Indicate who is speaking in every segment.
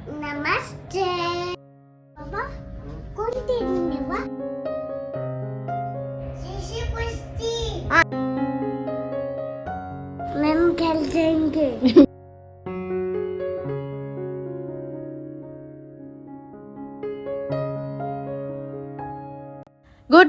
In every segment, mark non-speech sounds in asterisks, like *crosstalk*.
Speaker 1: नमस्ते बाबा कौन देखने वा शीशी कुश्ती मैम खेल जाएंगे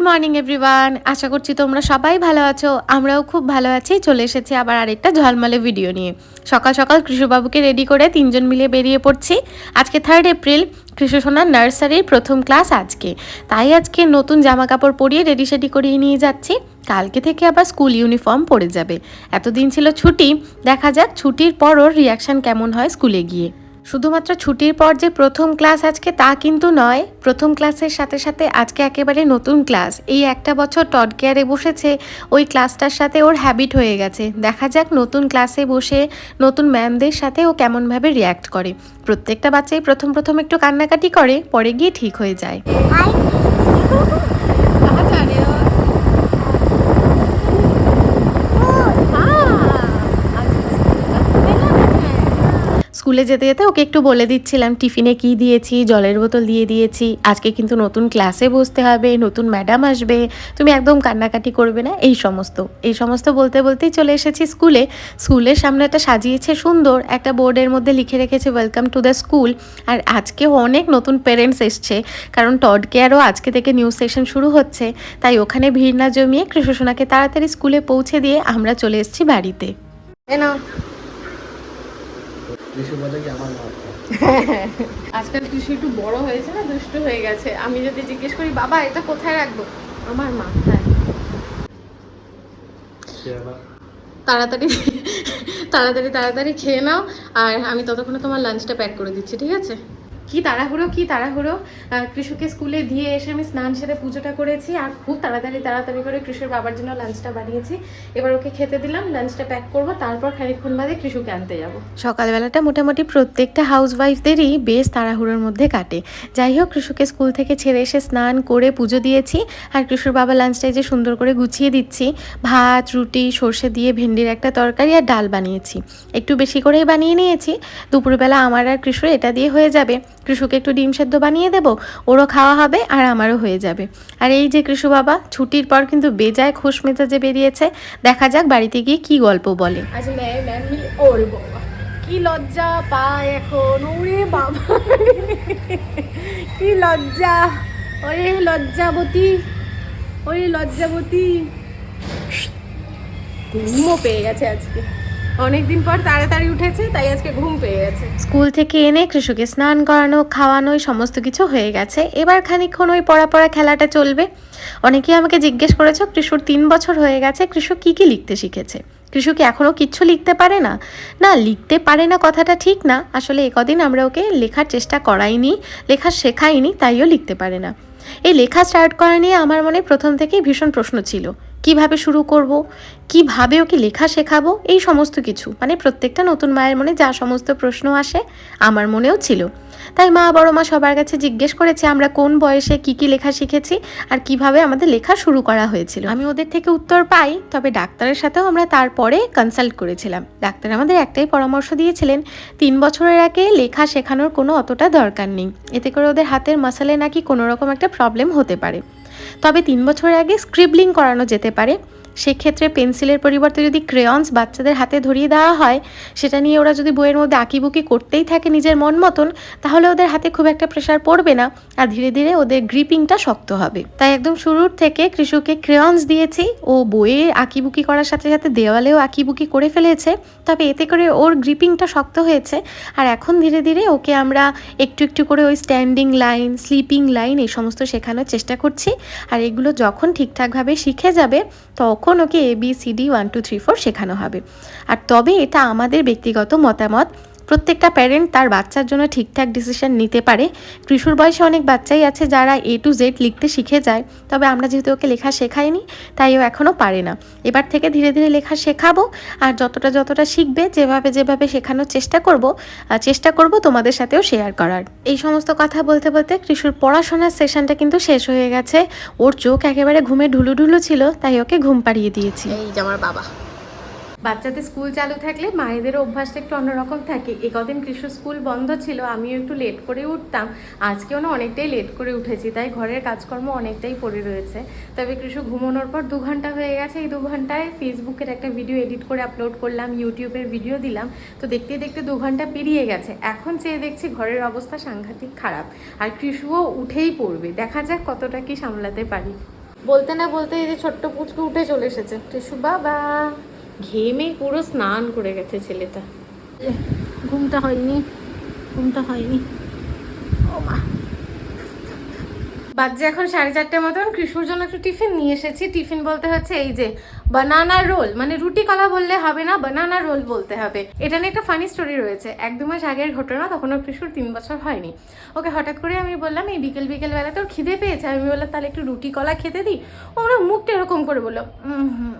Speaker 2: মর্নিং এভরিওয়ান আশা করছি তোমরা সবাই ভালো আছো। আমরাও খুব ভালো আছি। চলে এসেছি আবার আরেকটা ঝলমলে ভিডিও নিয়ে। সকাল সকাল কৃষবাবুকে রেডি করে তিনজন মিলে বেরিয়ে পড়ছি। আজকে থার্ড এপ্রিল কৃষ্ণসোনার নার্সারির প্রথম ক্লাস আজকে। তাই আজকে নতুন জামা কাপড় পরিয়ে রেডি সেডি করিয়ে নিয়ে যাচ্ছি। কালকে থেকে আবার স্কুল ইউনিফর্ম পরে যাবে। এতদিন ছিল ছুটি। দেখা যাক ছুটির পরও রিয়াকশন কেমন হয় স্কুলে গিয়ে। শুধুমাত্র ছুটির পর যে প্রথম ক্লাস আজকে তা কিন্তু নয়। প্রথম ক্লাসের সাথে সাথে আজকে একেবারে নতুন ক্লাস। এই একটা বছর টড কেয়ারে বসেছে ওই ক্লাসটার সাথে ওর হ্যাবিট হয়ে গেছে। দেখা যাক নতুন ক্লাসে বসে নতুন ম্যামদের সাথে ও কেমনভাবে রিয়্যাক্ট করে। প্রত্যেকটা বাচ্চাই প্রথম প্রথম একটু কান্নাকাটি করে পরে গিয়ে ঠিক হয়ে যায়। *laughs* স্কুলে যেতে যেতে ওকে একটু বলে দিচ্ছিলাম, টিফিনে কি দিয়েছি? জলের বোতল দিয়ে দিয়েছি। আজকে কিন্তু নতুন ক্লাসে বসতে হবে, নতুন ম্যাডাম আসবে। তুমি একদম কান্নাকাটি করবে না। এই সমস্ত এই সমস্ত বলতে বলতেই চলে এসেছি স্কুলে। স্কুলের সামনেটা সাজিয়েছে সুন্দর, একটা বোর্ডের মধ্যে লিখে রেখেছে ওয়েলকাম টু দ্য স্কুল আর আজকে অনেক নতুন পেরেন্টস এসছে, কারণ টড কেয়ারও আজকে থেকে নিউজ সেশন শুরু হচ্ছে। তাই ওখানে ভিড় না জমিয়ে কৃষ্ণসোনাকে তাড়াতাড়ি স্কুলে পৌঁছে দিয়ে আমরা চলে এসেছি বাড়িতে।
Speaker 3: কৃষি বলে কি আমার মা *laughs*
Speaker 2: আজকাল কৃষি একটু বড় হয়েছে না দুষ্ট হয়ে গেছে। আমি যদি জিজ্ঞেস করি বাবা এটা কোথায় রাখব? আমার মাথায়। তাড়াতাড়ি তাড়াতাড়ি তাড়াতাড়ি খেয়ে নাও আর আমি ততক্ষণে তোমার লাঞ্চটা প্যাক করে দিচ্ছি ঠিক আছে? কি তাড়াহুড়ো কি তাড়াহুড়ো? কৃষকে স্কুলে দিয়ে এসে আমি স্নান সেরে পুজোটা করেছি আর খুব তাড়াতাড়ি তাড়াতাড়ি করে কৃষের বাবার জন্য লাঞ্চটা বানিয়েছি। এবার ওকে খেতে দিলাম লাঞ্চটা প্যাক করব, তারপর খানিকক্ষণ বাদে কৃষুকে আনতে যাব। সকালবেলাটা মোটামুটি প্রত্যেকটা হাউস ওয়াইফদেরই বেশ তাড়াহুড়োর মধ্যে কাটে। যাই হোক কৃষুকে স্কুল থেকে ছেড়ে এসে স্নান করে পুজো দিয়েছি আর কৃষুর বাবা লাঞ্চটাই যে সুন্দর করে গুছিয়ে দিচ্ছি। ভাত, রুটি, সর্ষে দিয়ে ভেন্ডির একটা তরকারি আর ডাল বানিয়েছি। একটু বেশি করেই বানিয়ে নিয়েছি। দুপুরবেলা আমার আর কৃষুর এটা দিয়ে হয়ে যাবে। কৃষুকে একটু ডিম সেদ্ধ বানিয়ে দেবো, ওরও খাওয়া হবে আর আমারও হয়ে যাবে। আর এই যে কৃষু বাবা, ছুটির পর কিন্তু বেজায় খুশ মেজাজে বেরিয়েছে। দেখা যাক বাড়িতে গিয়ে কি গল্প বলে। কি লজ্জা পায় এখন, ওরে বাবা। কি লজ্জা, ওরে লজ্জাবতী ওরে লজ্জাবতী। ঘুমও পেয়ে গেছে আজকে। অনেকদিন পর তাড়াতাড়ি উঠেছে, তাই আজকে ঘুম পেয়ে গেছে। স্কুল থেকে এনে কৃষকে স্নান করানো খাওয়ানো সমস্ত কিছু হয়ে গেছে। এবার খানিকক্ষণ ওই পড়া পড়া খেলাটা চলবে। অনেকেই আমাকে জিজ্ঞেস করেছ, কৃষুর তিন বছর হয়ে গেছে, কৃষক কী কী লিখতে শিখেছে? কৃষক এখনও কিচ্ছু লিখতে পারে না? না, লিখতে পারে না কথাটা ঠিক না। আসলে একদিন আমরা ওকে লেখার চেষ্টা করাইনি, লেখা শেখাইনি, তাইও লিখতে পারে না। এই লেখা স্টার্ট করা নিয়ে আমার মনে প্রথম থেকেই ভীষণ প্রশ্ন ছিল। কীভাবে শুরু করব? কীভাবে ওকে লেখা শেখাবো? এই সমস্ত কিছু। মানে প্রত্যেকটা নতুন মায়ের মনে যা সমস্ত প্রশ্ন আসে, আমার মনেও ছিল। তাই মা বড় মা সবার কাছে জিজ্ঞেস করেছে, আমরা কোন বয়সে কি কি লেখা শিখেছি আর কীভাবে আমাদের লেখা শুরু করা হয়েছিল? আমি ওদের থেকে উত্তর পাই, তবে ডাক্তারের সাথেও আমরা তারপরে কনসাল্ট করেছিলাম। ডাক্তার আমাদের একটাই পরামর্শ দিয়েছিলেন, তিন বছরের আগে লেখা শেখানোর কোনো অতটা দরকার নেই। এতে করে ওদের হাতের মাসালে নাকি কোনো রকম একটা প্রবলেম হতে পারে। তবে তিন বছর আগে স্ক্রিবলিং করানো যেতে পারে। সেক্ষেত্রে পেন্সিলের পরিবর্তে যদি ক্রেয়ন্স বাচ্চাদের হাতে ধরিয়ে দেওয়া হয়, সেটা নিয়ে ওরা যদি বইয়ের মধ্যে আঁকিবুকি করতেই থাকে নিজের মন মতন, তাহলে ওদের হাতে খুব একটা প্রেশার পড়বে না আর ধীরে ধীরে ওদের গ্রিপিংটা শক্ত হবে। তাই একদম শুরুর থেকে কৃষুকে ক্রেয়ন্স দিয়েছি। ও বইয়ে আঁকিবুকি করার সাথে সাথে দেওয়ালেও আঁকিবুকি করে ফেলেছে। তবে এতে করে ওর গ্রিপিংটা শক্ত হয়েছে। আর এখন ধীরে ধীরে ওকে আমরা একটু একটু করে ওই স্ট্যান্ডিং লাইন স্লিপিং লাইন এই সমস্ত শেখানোর চেষ্টা করছি। আর এগুলো যখন ঠিকঠাকভাবে শিখে যাবে, তখন ওকে ABCD one two three four শেখানো হবে। আর তবে এটা আমাদের ব্যক্তিগত মতামত। প্রত্যেকটা প্যারেন্ট তার বাচ্চার জন্য ঠিকঠাক ডিসিশন নিতে পারে। কৃষুর বয়সে অনেক বাচ্চাই আছে যারা এ টু জেড লিখতে শিখে যায়, তবে আমরা যেহেতু ওকে লেখা শেখাইনি, তাই ও এখনও পারে না। এবার থেকে ধীরে ধীরে লেখা শেখাবো, আর যতটা যতটা শিখবে, যেভাবে যেভাবে শেখানোর চেষ্টা করব চেষ্টা করব তোমাদের সাথেও শেয়ার করার। এই সমস্ত কথা বলতে বলতে কৃষুর পড়াশোনার সেশনটা কিন্তু শেষ হয়ে গেছে। ওর চোখ একেবারে ঘুমে ঢুলু ঢুলু ছিল, তাই ওকে ঘুম পাড়িয়ে দিয়েছি। এই যে আমার বাবা।
Speaker 4: বাচ্চাদের স্কুল চালু থাকলে মায়েদের অভ্যাসটা একটু অন্যরকম থাকে। এ কদিন কৃষ্ণ স্কুল বন্ধ ছিল, আমিও একটু লেট করে উঠতাম। আজকেও না অনেকটাই লেট করে উঠেছি, তাই ঘরের কাজকর্ম অনেকটাই পড়ে রয়েছে। তবে কৃষ্ণ ঘুমানোর পর দু ঘণ্টা হয়ে গেছে, এই দু ঘন্টায় ফেসবুকের একটা ভিডিও এডিট করে আপলোড করলাম, ইউটিউবের ভিডিও দিলাম। তো দেখতে দেখতে দু ঘণ্টা পেরিয়ে গেছে, এখন চেয়ে দেখছি ঘরের অবস্থা সাংঘাতিক খারাপ। আর কৃষুও উঠেই পড়বে, দেখা যাক কতটা কি সামলাতে পারি। বলতে না বলতে এই যে ছোট্ট পুচকু উঠে চলে এসেছে। কৃষু বাবা! ঘেমে পুরো স্নান করে গেছে ছেলেটা। ঘুমটা হয়নি ঘুমটা হয়নি। ও বাজে এখন সাড়ে চারটের মতন। কৃষ্ণর জন্য একটু টিফিন নিয়ে এসেছি। টিফিন বলতে হচ্ছে এই যে বানানা রোল মানে রুটি কলা বললে হবে না বানানা রোল বলতে হবে। এটা নিয়ে একটা ফানি স্টোরি রয়েছে। এক দু মাস আগের ঘটনা তখন ওর কৃষ্ণর তিন বছর হয়নি। ওকে হঠাৎ করে আমি বললাম, এই বিকেল বিকেল বেলা তোর খিদে পেয়েছে। আমি বললাম, তাহলে একটু রুটি কলা খেতে দিই? ওরা মুখটা এরকম করে বলল, "উম হুম।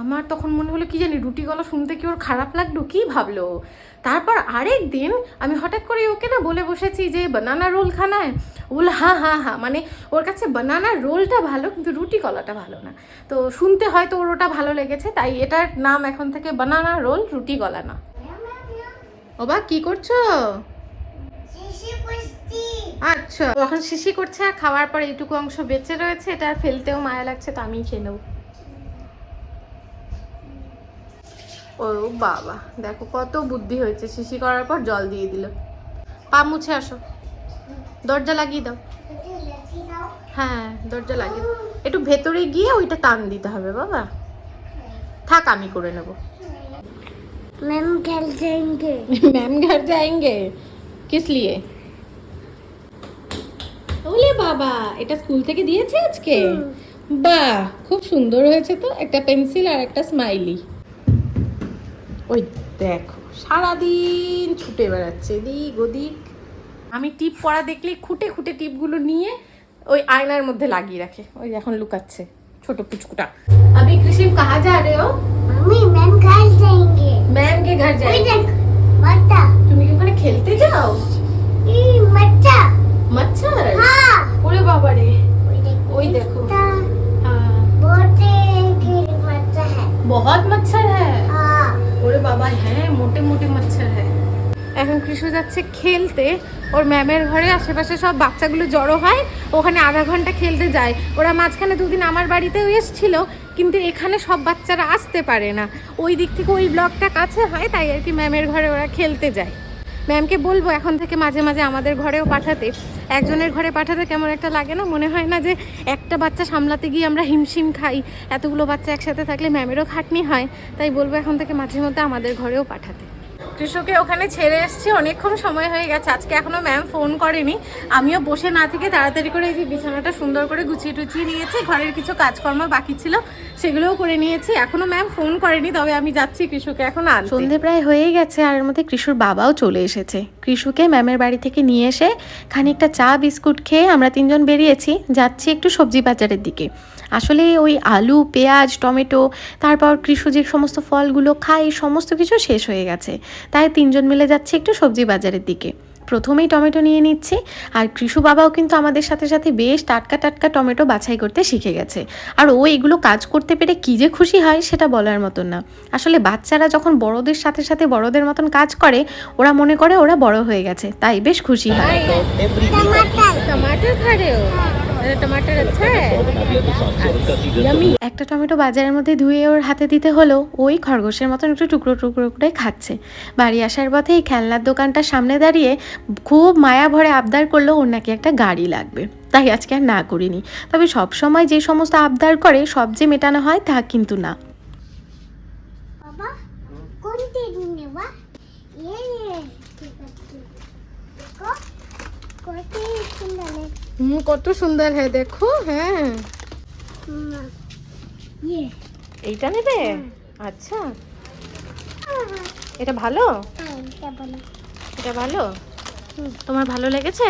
Speaker 4: আমার তখন মনে হলো, কি জানি, রুটি গলা শুনতে কি ওর খারাপ লাগল? কি ভাবলো তারপর আরেক দিন আমি হঠাৎ করে ওকে না বলে বসেছি যে, বানানা রোল খানায়? বল হা হা হ্যাঁ মানে ওর কাছে বানানা রোলটা ভালো, কিন্তু রুটি কলাটা ভালো না। তো শুনতে হয়তো ওর ওটা ভালো লেগেছে, তাই এটার নাম এখন থেকে বানানা রোল, রুটি গলা না। ও বা কি করছ? আচ্ছা। এখন শিশি করছে, আর খাওয়ার পর এইটুকু অংশ বেঁচে রয়েছে, এটা ফেলতেও মায়া লাগছে, তো আমি খেয়ে নেব। ও বাবা দেখো কত বুদ্ধি হয়েছে শিশি করার পর জল দিয়ে দিল পা মুছে আসো দরজা লাগিয়ে দাও
Speaker 1: একটু লেখি দাও
Speaker 4: হ্যাঁ দরজা লাগিয়ে দাও একটু ভেতরে গিয়ে ওইটা টান দিতে হবে বাবা থাক আমি করে নেব
Speaker 1: मैम खेल जाएंगे
Speaker 4: मैम घर जाएंगे किस लिए ওলে বাবা এটা স্কুল থেকে দিয়েছে আজকে বাহ খুব সুন্দর হয়েছে তো একটা পেন্সিল আর একটা স্মাইলি ওই দেখো সারাদিন ছুটে বেড়াচ্ছে এদিক ওদিক আমি টিপ পড়া দেখলেই খুঁটে খুঁটে টিপগুলো নিয়ে ওই আয়নার মধ্যে লাগিয়ে রাখে ওই এখন লুকাচ্ছে ছোট পুচকুটা अभी कृषि कहाँ जा रहे हो
Speaker 1: मम्मी मैम खेल जाएंगे
Speaker 4: मैम के घर
Speaker 1: ওই
Speaker 4: जाएंगे
Speaker 1: দেখ মাটা
Speaker 4: তুমি কি ওখানে খেলতে যাও
Speaker 1: এই মাটা
Speaker 4: मच्छर
Speaker 1: হ্যাঁ
Speaker 4: ওরে বাবা রে
Speaker 1: ওই দেখ
Speaker 4: ওই দেখো
Speaker 1: তা
Speaker 4: हाँ
Speaker 1: बहुत गिर माटा है
Speaker 4: बहुत मच्छर है
Speaker 1: हाँ
Speaker 4: ওরে বাবা হ্যাঁ মোটে মোটে মচ্ছর হ্যাঁ। এখন কৃষ্ণ যাচ্ছে খেলতে, ওর ম্যামের ঘরে আশেপাশে সব বাচ্চাগুলো জড়ো হয়, ওখানে আধা ঘণ্টা খেলতে যায়। ওরা মাঝখানে দুদিন আমার বাড়িতেও এসছিল, কিন্তু এখানে সব বাচ্চারা আসতে পারে না। ওই দিক থেকে ওই ব্লকটা কাছে হয়, তাই আর কি ম্যামের ঘরে ওরা খেলতে যায়। ম্যামকে বলব, এখন থেকে মাঝে মাঝে আমাদের ঘরেও পাঠাতে। একজনের ঘরে পাঠাতে কেমন একটা লাগে না? মনে হয় না যে একটা বাচ্চা সামলাতে গিয়ে আমরা হিমশিম খাই। এতগুলো বাচ্চা একসাথে থাকলে ম্যামেরও খাটনি হয়। তাই বলব, এখন থেকে মাঝে মধ্যে আমাদের ঘরেও পাঠাতে। কৃষকে ওখানে ছেড়ে এসছি, অনেকক্ষণ সময় হয়ে গেছে। আজকে এখনও ম্যাম ফোন করেনি। আমিও বসে না থেকে তাড়াতাড়ি করে এই যে বিছানাটা সুন্দর করে গুছিয়ে টুচিয়ে নিয়েছি, ঘরের কিছু কাজকর্ম বাকি ছিল, সেগুলোও করে নিয়েছি। এখনও ম্যাম ফোন করেনি, তবে আমি যাচ্ছি কৃষকে এখন আনতে।
Speaker 2: সন্ধে প্রায় হয়েই গেছে আর এর মধ্যে কৃষুর বাবাও চলে এসেছে। কৃষুকে ম্যামের বাড়ি থেকে নিয়ে এসে খানিকটা চা, বিস্কুট খেয়ে আমরা তিনজন বেরিয়েছি। যাচ্ছি একটু সবজি বাজারের দিকে। আসলে ওই আলু পেঁয়াজ টমেটো তারপর কৃষু যে সমস্ত ফলগুলো খায় সমস্ত কিছু শেষ হয়ে গেছে তাই তিনজন মিলে যাচ্ছে একটু সবজি বাজারের দিকে প্রথমেই টমেটো নিয়ে নিচ্ছি আর কৃষু বাবাও কিন্তু আমাদের সাথে সাথে বেশ টাটকা টাটকা টমেটো বাছাই করতে শিখে গেছে আর ও এগুলো কাজ করতে পেরে কী যে খুশি হয় সেটা বলার মতন না আসলে বাচ্চারা যখন বড়দের সাথে সাথে বড়দের মতন কাজ করে ওরা মনে করে ওরা বড় হয়ে গেছে তাই বেশ খুশি হয়
Speaker 4: আচ্ছা,
Speaker 2: একটা টমেটো বাজারের মধ্যে ধুয়ে ওর হাতে দিতে হলো ওই খরগোশের মতন একটু টুকরো টুকরো করে খাচ্ছে। বাড়ি আসার পথে এই খেলনার দোকানটার সামনে দাঁড়িয়ে খুব মায়া ভরে আবদার করল ওর নাকি একটা গাড়ি লাগবে। তাই আজকে আর না করিনি। তবে সব সময় যে সমস্ত আবদার করে সব যে মেটানো হয় তা কিন্তু না।
Speaker 1: কোটি
Speaker 4: হুম কত সুন্দর হ্যাঁ দেখো হ্যাঁ।
Speaker 1: ইয়ে।
Speaker 4: এইটা নেবে? হ্যাঁ। আচ্ছা। হ্যাঁ, এটা ভালো? এটা ভালো। তোমার ভালো লেগেছে?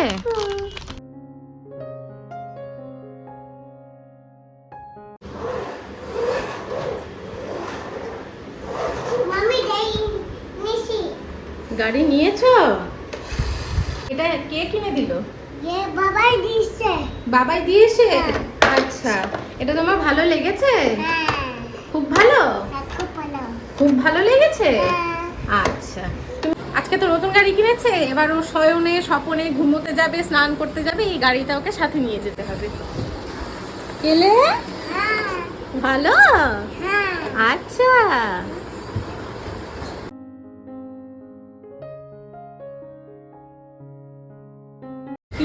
Speaker 4: গাড়ি নিয়েছ? এটা কে কিনে দিল?
Speaker 1: বাবাই দিয়েছে।
Speaker 4: বাবাই দিয়েছে? হ্যাঁ। আচ্ছা। এটা তোমার ভালো লেগেছে?
Speaker 1: হ্যাঁ।
Speaker 4: হ্যাঁ, খুব ভালো? খুব ভালো। লেগেছে? আচ্ছা। আজকে তো নতুন গাড়ি কিনেছে এবার ও শয়নে স্বপনে ঘুমোতে যাবে স্নান করতে যাবে এই গাড়িটা ওকে সাথে নিয়ে যেতে হবে। এলে ভালো? আচ্ছা।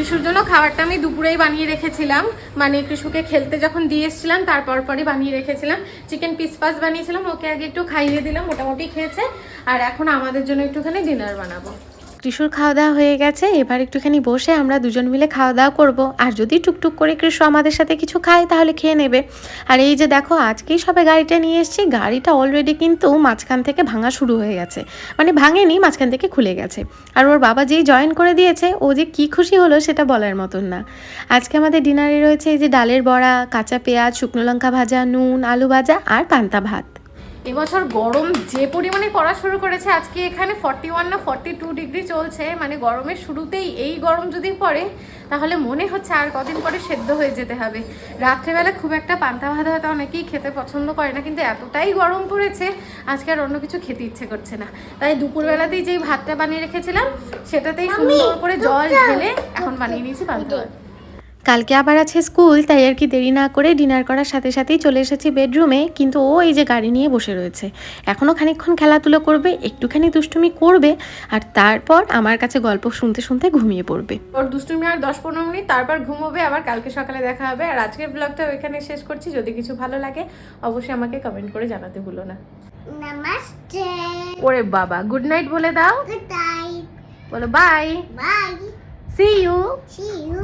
Speaker 4: কৃষুর জন্য খাবারটা আমি দুপুরেই বানিয়ে রেখেছিলাম। মানে কৃষুকে খেলতে যখন দিয়ে এসেছিলাম, তারপর পরই বানিয়ে রেখেছিলাম। চিকেন পিস পাস বানিয়েছিলাম, ওকে আগে একটু খাইয়ে দিলাম, মোটামুটি খেয়েছে। আর এখন আমাদের জন্য একটুখানি ডিনার বানাবো।
Speaker 2: কৃষুর খাওয়া দাওয়া হয়ে গেছে, এবার একটুখানি বসে আমরা দুজন মিলে খাওয়া দাওয়া করব। আর যদি টুকটুক করে কৃষু আমাদের সাথে কিছু খায়, তাহলে খেয়ে নেবে। আর এই যে দেখো, আজকেই সবে গাড়িটা নিয়ে এসেছি। গাড়িটা অলরেডি কিন্তু মাঝখান থেকে ভাঙা শুরু হয়ে গেছে। মানে ভাঙেনি, মাঝখান থেকে খুলে গেছে। আর ওর বাবা যেই জয়েন করে দিয়েছে, ও যে কি খুশি হলো সেটা বলার মতন না। আজকে আমাদের ডিনারে রয়েছে এই যে ডালের বড়া, কাঁচা পেঁয়াজ, শুকনো লঙ্কা ভাজা, নুন, আলু ভাজা আর পান্তা ভাত।
Speaker 4: এবছর গরম যে পরিমাণে পড়া শুরু করেছে আজকে এখানে ফর্টি ওয়ান না ফর্টি টু ডিগ্রি চলছে। মানে গরমের শুরুতেই এই গরম যদি পড়ে তাহলে মনে হচ্ছে আর কদিন পরে সেদ্ধ হয়ে যেতে হবে। রাত্রেবেলা খুব একটা পান্তা ভাত হয়তো অনেকেই খেতে পছন্দ করে না কিন্তু এতটাই গরম পড়েছে আজকে আর অন্য কিছু খেতে ইচ্ছে করছে না। তাই দুপুরবেলাতেই যেই ভাতটা বানিয়ে রেখেছিলাম সেটাতেই সুন্দর করে জল ঢেলে এখন বানিয়ে নিয়েছি পান্তা ভাত।
Speaker 2: কালকে আবার আছে স্কুল তাই আর কি দেরি না করে ডিনার করার সাথে সাথেই চলে এসেছি বেডরুমে কিন্তু ও এই যে গাড়ি নিয়ে বসে রয়েছে। এখনও খানিকক্ষণ খেলাধুলো করবে একটুখানি দুষ্টুমি করবে আর তারপর আমার কাছে গল্প শুনতে শুনতে ঘুমিয়ে পড়বে।
Speaker 4: ওর দুষ্টুমি আর দশ পনেরো মিনিট তারপর ঘুমোবে আবার কালকে সকালে দেখা হবে। আর আজকের ব্লগটা এখানে শেষ করছি যদি কিছু ভালো লাগে অবশ্যই আমাকে কমেন্ট করে জানাতে ভুলো না।
Speaker 1: নমস্তে।
Speaker 4: ওরে বাবা গুড নাইট বলে দাও।
Speaker 1: গুড নাইট
Speaker 4: বলো bye
Speaker 1: bye
Speaker 4: see you
Speaker 1: see you